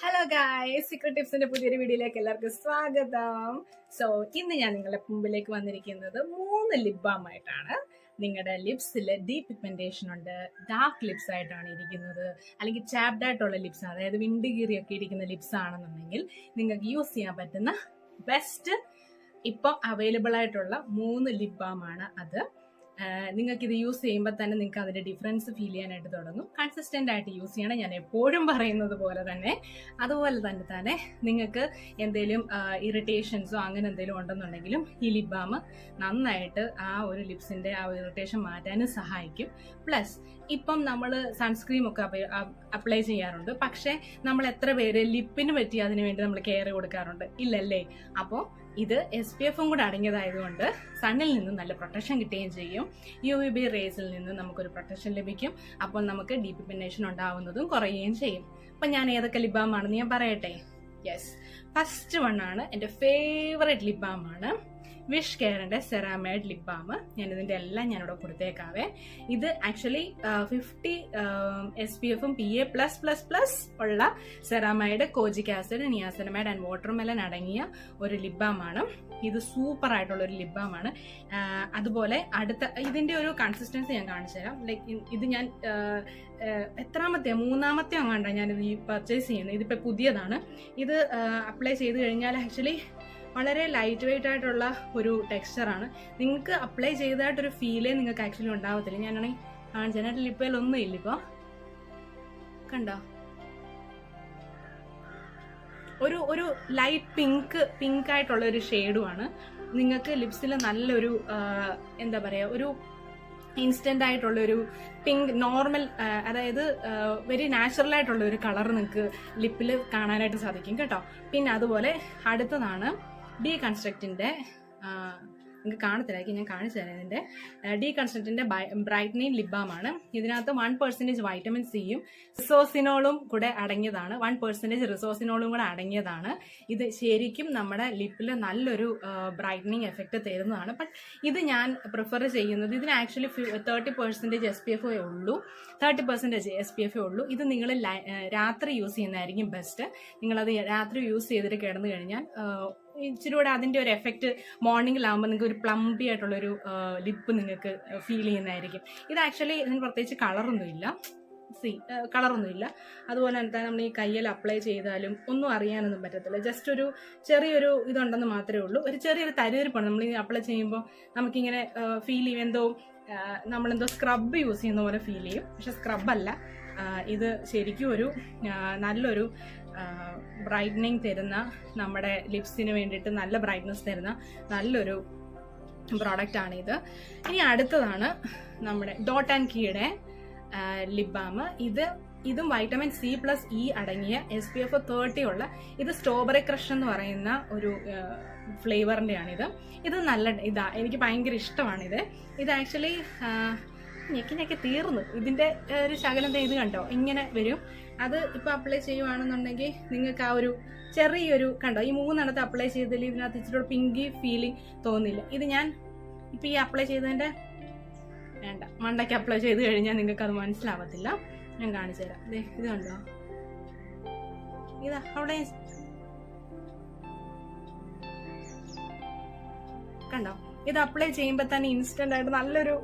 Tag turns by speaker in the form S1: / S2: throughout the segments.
S1: Hello ഗായ് secret ടിപ്സിന്റെ പുതിയൊരു വീഡിയോയിലേക്ക് എല്ലാവർക്കും സ്വാഗതം. സോ ഇന്ന് ഞാൻ നിങ്ങളുടെ മുമ്പിലേക്ക് വന്നിരിക്കുന്നത് മൂന്ന് ലിപ് ബാം ആയിട്ടാണ്. നിങ്ങളുടെ ലിപ്സിൽ ഡീപ് പിഗ്മെന്റേഷൻ ഉണ്ട് ഡാർക്ക് ലിപ്സ് ആയിട്ടാണ് ഇരിക്കുന്നത്. അല്ലെങ്കിൽ ചാപ്ഡ് ആയിട്ടുള്ള ലിപ്സ് അതായത് വിണ്ടുകീറിയൊക്കെ ഇരിക്കുന്ന ലിപ്സ് ആണെന്നുണ്ടെങ്കിൽ നിങ്ങൾക്ക് യൂസ് ചെയ്യാൻ പറ്റുന്ന ബെസ്റ്റ് ഇപ്പം അവൈലബിൾ ആയിട്ടുള്ള മൂന്ന് ലിപ് ബാം ആണ് അത്. നിങ്ങൾക്ക് ഇത് യൂസ് ചെയ്യുമ്പോൾ തന്നെ നിങ്ങൾക്ക് അതിന്റെ ഡിഫറൻസ് ഫീൽ ചെയ്യാനായിട്ട് തുടങ്ങും. കൺസിസ്റ്റന്റ് ആയിട്ട് യൂസ് ചെയ്യണം. ഞാൻ എപ്പോഴും പറയുന്നത് പോലെ തന്നെ. അതുപോലെ തന്നെ തന്നെ നിങ്ങൾക്ക് എന്തെങ്കിലും ഇറിറ്റേഷൻസോ അങ്ങനെ എന്തെങ്കിലും ഉണ്ടെന്നുണ്ടെങ്കിലും ഈ ലിപ് ബാം നന്നായിട്ട് ആ ഒരു ലിപ്സിന്റെ ആ ഇറിറ്റേഷൻ മാറ്റാനും സഹായിക്കും. പ്ലസ് ഇപ്പം നമ്മൾ സൺസ്ക്രീം ഒക്കെ അപ്ലൈ ചെയ്യാറുണ്ട്. പക്ഷേ നമ്മൾ എത്ര പേര് ലിപ്പിന് പറ്റി അതിന് വേണ്ടി നമ്മൾ കെയർ കൊടുക്കാറുണ്ട്? ഇല്ലല്ലേ? അപ്പോൾ ഇത് എസ് പി എഫും കൂടെ അടങ്ങിയതായതുകൊണ്ട് സണ്ണിൽ നിന്ന് നല്ല പ്രൊട്ടക്ഷൻ കിട്ടുകയും ചെയ്യും. യു വി ബി റേസിൽ നിന്ന് നമുക്കൊരു പ്രൊട്ടക്ഷൻ ലഭിക്കും. അപ്പോൾ നമുക്ക് ഡീപിമിനേഷൻ ഉണ്ടാവുന്നതും കുറയുകയും ചെയ്യും. അപ്പം ഞാൻ ഏതൊക്കെ ലിബാമാണെന്ന് ഞാൻ പറയട്ടെ? യെസ് ഫസ്റ്റ് വൺ ആണ് എന്റെ ഫേവറേറ്റ് ലിബാമാണ് വിഷ് കെയറിന്റെ സെറാമൈഡ് ലിപ് ബാം ഞാൻ ഇതിന്റെ എല്ലാം ഞാനിവിടെ കൊടുത്തേക്കാവേ. ഇത് ആക്ച്വലി ഫിഫ്റ്റി എസ് പി എഫും P A plus plus plus ഉള്ള ceramide kojic acid niacinamide and watermelon അടങ്ങിയ ഒരു ലിപ് ബാം ആണ്. ഇത് സൂപ്പർ ആയിട്ടുള്ള ഒരു ലിപ് ബാം ആണ്. അതുപോലെ അടുത്ത ഇതിന്റെ ഒരു കൺസിസ്റ്റൻസി ഞാൻ കാണിച്ചു തരാം. ലൈക്ക് ഇത് ഞാൻ എത്രാമത്തെ മൂന്നാമത്തെ അങ്ങാണ്ടാണ് ഞാനിത് ഈ പർച്ചേസ് ചെയ്യുന്നത്. ഇതിപ്പോൾ പുതിയതാണ്. ഇത് അപ്ലൈ ചെയ്ത് കഴിഞ്ഞാൽ ആക്ച്വലി വളരെ ലൈറ്റ് വെയിറ്റ് ആയിട്ടുള്ള ഒരു ടെക്സ്ചറാണ് നിങ്ങൾക്ക് അപ്ലൈ ചെയ്തതായിട്ടൊരു ഫീലേ നിങ്ങൾക്ക് ആക്ച്വലി ഉണ്ടാവത്തില്ല. ഞാനാണെങ്കിൽ കാണിച്ചതിനായിട്ട് ലിപ്പയിലൊന്നും ഇല്ല ഇപ്പോൾ കണ്ടോ? ഒരു ഒരു ലൈറ്റ് പിങ്ക് പിങ്ക് ആയിട്ടുള്ള ഒരു ഷെയ്ഡുമാണ് നിങ്ങൾക്ക് ലിപ്സിൽ നല്ലൊരു എന്താ പറയുക ഒരു ഇൻസ്റ്റന്റ് ആയിട്ടുള്ള ഒരു പിങ്ക് നോർമൽ അതായത് വെരി നാച്ചുറൽ ആയിട്ടുള്ള ഒരു കളർ നിങ്ങൾക്ക് ലിപ്പിൽ കാണാനായിട്ട് സാധിക്കും കേട്ടോ. പിന്നെ അതുപോലെ അടുത്തതാണ് ഡി കൺസ്ട്രക്റ്റിന്റെ നിങ്ങൾക്ക് കാണത്തില്ലായിരിക്കും ഞാൻ കാണിച്ചു തരാം ഇതിന്റെ ഡി കൺസ്ട്രക്റ്റിന്റെ ബ്രൈറ്റ്നിങ് ലിബാമാണ്. ഇതിനകത്ത് വൺ പെർസെന്റേജ് വൈറ്റമിൻ സിയും റിസോസിനോളും കൂടെ അടങ്ങിയതാണ്. വൺ പെർസെന്റേജ് റിസോസിനോളും കൂടെ അടങ്ങിയതാണ്. ഇത് ശരിക്കും നമ്മുടെ ലിപ്പിൽ നല്ലൊരു ബ്രൈറ്റ്നിങ് എഫക്റ്റ് തരുന്നതാണ്. ബട്ട് ഇത് ഞാൻ പ്രിഫർ ചെയ്യുന്നത് ഇതിന് actually thirty percentage S P F ഉള്ളൂ. Thirty percentage S P F ഉള്ളൂ. ഇത് നിങ്ങൾ രാത്രി യൂസ് ചെയ്യുന്നതായിരിക്കും ബെസ്റ്റ് നിങ്ങളത് രാത്രി യൂസ് ചെയ്തിട്ട് കിടന്നു കഴിഞ്ഞാൽ ഇച്ചിരി കൂടെ അതിന്റെ ഒരു എഫക്റ്റ് മോർണിംഗിലാകുമ്പോൾ നിങ്ങൾക്ക് ഒരു പ്ലംബി ആയിട്ടുള്ളൊരു ലിപ്പ് നിങ്ങൾക്ക് ഫീൽ ചെയ്യുന്നതായിരിക്കും. ഇത് ആക്ച്വലി ഇതിന് പ്രത്യേകിച്ച് കളറൊന്നുമില്ല സി കളറൊന്നുമില്ല അതുപോലെ തന്നെ നമ്മൾ ഈ കയ്യിൽ അപ്ലൈ ചെയ്താലും ഒന്നും അറിയാനൊന്നും പറ്റത്തില്ല. ജസ്റ്റ് ഒരു ചെറിയൊരു ഇതുണ്ടെന്ന് മാത്രമേ ഉള്ളൂ. ഒരു ചെറിയൊരു തരിതരിപ്പാണ്. നമ്മൾ ഈ അപ്ലൈ ചെയ്യുമ്പോൾ നമുക്കിങ്ങനെ ഫീൽ ചെയ്യും. എന്തോ നമ്മളെന്തോ സ്ക്രബ് യൂസ് ചെയ്യുന്ന പോലെ ഫീൽ ചെയ്യും. പക്ഷെ സ്ക്രബല്ല ഇത് ശരിക്കും ഒരു നല്ലൊരു ബ്രൈറ്റനിങ് തരുന്ന നമ്മുടെ ലിപ്സിന് വേണ്ടിയിട്ട് നല്ല ബ്രൈറ്റ്നസ് തരുന്ന നല്ലൊരു പ്രോഡക്റ്റ് ആണ് ഇത്. ഇനി അടുത്തതാണ് നമ്മുടെ ഡോട്ട് ആൻഡ് കീയുടെ ലിപ് ബാം ഇത് ഇതും വൈറ്റമിൻ സി പ്ലസ് ഇ അടങ്ങിയ എസ് പി എഫ് തേർട്ടി ഉള്ള ഇത് സ്ട്രോബെറി ക്രഷ് എന്ന് പറയുന്ന ഒരു ഫ്ലേവറിന്റെ ആണിത് ഇത് നല്ല ഇതാ എനിക്ക് ഭയങ്കര ഇഷ്ടമാണിത്. ഇത് ആക്ച്വലി ഞെക്കി ഞെക്കി തീർന്നു. ഇതിന്റെ ഒരു ശകലം ഇത് കണ്ടോ? ഇങ്ങനെ വരും. അത് ഇപ്പൊ അപ്ലൈ ചെയ്യുവാണെന്നുണ്ടെങ്കിൽ നിങ്ങൾക്ക് ആ ഒരു ചെറിയൊരു കണ്ടോ? ഈ മൂന്നെണ്ണത്തെ അപ്ലൈ ചെയ്തതിൽ ഇതിനകത്ത് ഇച്ചിരി പിങ്കി ഫീലിംഗ് തോന്നില്ല. ഇത് ഞാൻ ഇപ്പൊ ഈ അപ്ലൈ ചെയ്തതിന്റെ വേണ്ട മണ്ടയ്ക്ക് അപ്ലൈ ചെയ്ത് കഴിഞ്ഞാൽ നിങ്ങൾക്ക് അത് മനസ്സിലാവത്തില്ല. ഞാൻ കാണിച്ചു തരാം. ഇത് കണ്ടോ? ഇതാ അവിടെ കണ്ടോ? ഇത് അപ്ലൈ ചെയ്യുമ്പോൾ തന്നെ ഇൻസ്റ്റന്റ് ആയിട്ട് നല്ലൊരു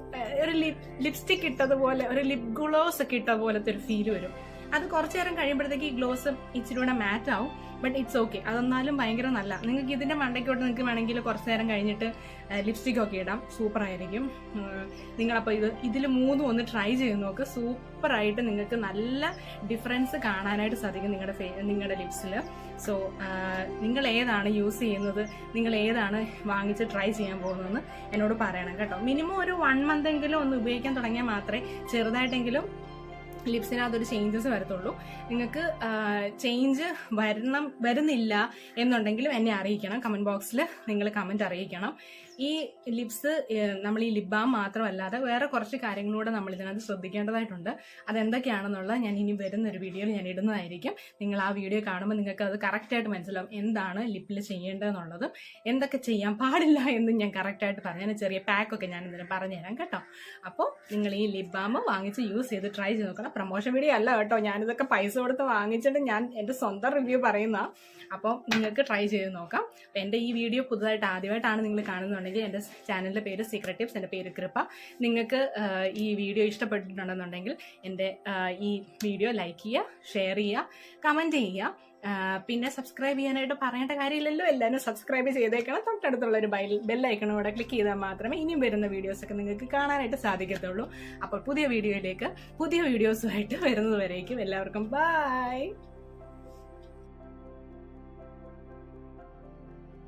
S1: ഒരു ലിപ് ലിപ്സ്റ്റിക് ഇട്ടതുപോലെ ഒരു ലിപ് ഗ്ലോസ് ഒക്കെ ഇട്ട പോലത്തെ ഒരു ഫീൽ വരും. അത് കുറച്ചു നേരം കഴിയുമ്പോഴത്തേക്ക് ഈ ഗ്ലോസ് ഇച്ചിരി കൂടെ മാറ്റ് ആവും. ബട്ട് ഇറ്റ്സ് ഓക്കെ അതൊന്നാലും ഭയങ്കര നല്ല. നിങ്ങൾക്ക് ഇതിന്റെ മണ്ടയ്ക്കോട്ട് നിങ്ങൾക്ക് വേണമെങ്കിൽ കുറച്ചു നേരം കഴിഞ്ഞിട്ട് ലിപ്സ്റ്റിക് ഒക്കെ ഇടാം. സൂപ്പർ ആയിരിക്കും. നിങ്ങളപ്പോൾ ഇത് ഇതിൽ മൂന്നും ഒന്ന് ട്രൈ ചെയ്ത് നോക്ക്. സൂപ്പറായിട്ട് നിങ്ങൾക്ക് നല്ല ഡിഫറൻസ് കാണാനായിട്ട് സാധിക്കും നിങ്ങളുടെ ഫേ നിങ്ങളുടെ ലിപ്സിൽ സോ നിങ്ങൾ ഏതാണ് യൂസ് ചെയ്യുന്നത്? നിങ്ങൾ ഏതാണ് വാങ്ങിച്ച് ട്രൈ ചെയ്യാൻ പോകുന്നതെന്ന് എന്നോട് പറയണം കേട്ടോ. മിനിമം ഒരു വൺ മന്ത് എങ്കിലും ഒന്ന് ഉപയോഗിക്കാൻ തുടങ്ങിയാൽ മാത്രമേ ചെറുതായിട്ടെങ്കിലും ലിപ്സിനകത്തൊരു ചേഞ്ചസ് വരത്തുള്ളൂ. നിങ്ങൾക്ക് ചേഞ്ച് വരണം വരുന്നില്ല എന്നുണ്ടെങ്കിലും എന്നെ അറിയിക്കണം. കമന്റ് ബോക്സിൽ നിങ്ങൾ കമന്റ് അറിയിക്കണം. ഈ ലിപ്സ് നമ്മൾ ഈ ലിപ് ബാം മാത്രമല്ലാതെ വേറെ കുറച്ച് കാര്യങ്ങളൂടെ നമ്മൾ ഇതിനകത്ത് ശ്രദ്ധിക്കേണ്ടതായിട്ടുണ്ട്. അതെന്തൊക്കെയാണെന്നുള്ളത് ഞാൻ ഇനി വരുന്ന ഒരു വീഡിയോയിൽ ഞാൻ ഇടുന്നതായിരിക്കും. നിങ്ങൾ ആ വീഡിയോ കാണുമ്പോൾ നിങ്ങൾക്ക് അത് കറക്റ്റായിട്ട് മനസ്സിലാവും. എന്താണ് ലിപ്പിൽ ചെയ്യേണ്ടതെന്നുള്ളതും എന്തൊക്കെ ചെയ്യാൻ പാടില്ല എന്ന് ഞാൻ കറക്റ്റായിട്ട് പറഞ്ഞു ചെറിയ പാക്കൊക്കെ ഞാൻ ഇതിന് പറഞ്ഞുതരാം കേട്ടോ. അപ്പോൾ നിങ്ങൾ ഈ ലിപ് വാങ്ങിച്ച് യൂസ് ചെയ്ത് ട്രൈ ചെയ്ത് നോക്കണം. പ്രൊമോഷൻ വീഡിയോ അല്ല കേട്ടോ. ഞാനിതൊക്കെ പൈസ കൊടുത്ത് വാങ്ങിച്ചിട്ട് ഞാൻ എന്റെ സ്വന്തം റിവ്യൂ പറയുന്ന അപ്പോൾ നിങ്ങൾക്ക് ട്രൈ ചെയ്ത് നോക്കാം. അപ്പോൾ എന്റെ ഈ വീഡിയോ പുതുതായിട്ട് ആദ്യമായിട്ടാണ് നിങ്ങൾ കാണുന്നുണ്ടെങ്കിൽ എന്റെ ചാനലിന്റെ പേര് സീക്രട്ട് ടിപ്സ് എന്റെ പേര് കൃപ. നിങ്ങൾക്ക് ഈ വീഡിയോ ഇഷ്ടപ്പെട്ടിട്ടുണ്ടെന്നുണ്ടെങ്കിൽ എന്റെ ഈ വീഡിയോ ലൈക്ക് ചെയ്യുക ഷെയർ ചെയ്യുക കമന്റ് ചെയ്യുക. പിന്നെ സബ്സ്ക്രൈബ് ചെയ്യാനായിട്ട് പറയേണ്ട കാര്യമില്ലല്ലോ. എല്ലാവരും സബ്സ്ക്രൈബ് ചെയ്തേക്കണം. തൊട്ടടുത്തുള്ള ഒരു ബൈൽ ബെല്ലൈക്കണം കൂടെ ക്ലിക്ക് ചെയ്താൽ മാത്രമേ ഇനിയും വരുന്ന വീഡിയോസൊക്കെ നിങ്ങൾക്ക് കാണാനായിട്ട് സാധിക്കത്തുള്ളൂ. അപ്പോൾ പുതിയ വീഡിയോയിലേക്ക് പുതിയ വീഡിയോസുമായിട്ട് വരുന്നത് വരേക്കും. എല്ലാവർക്കും ബൈ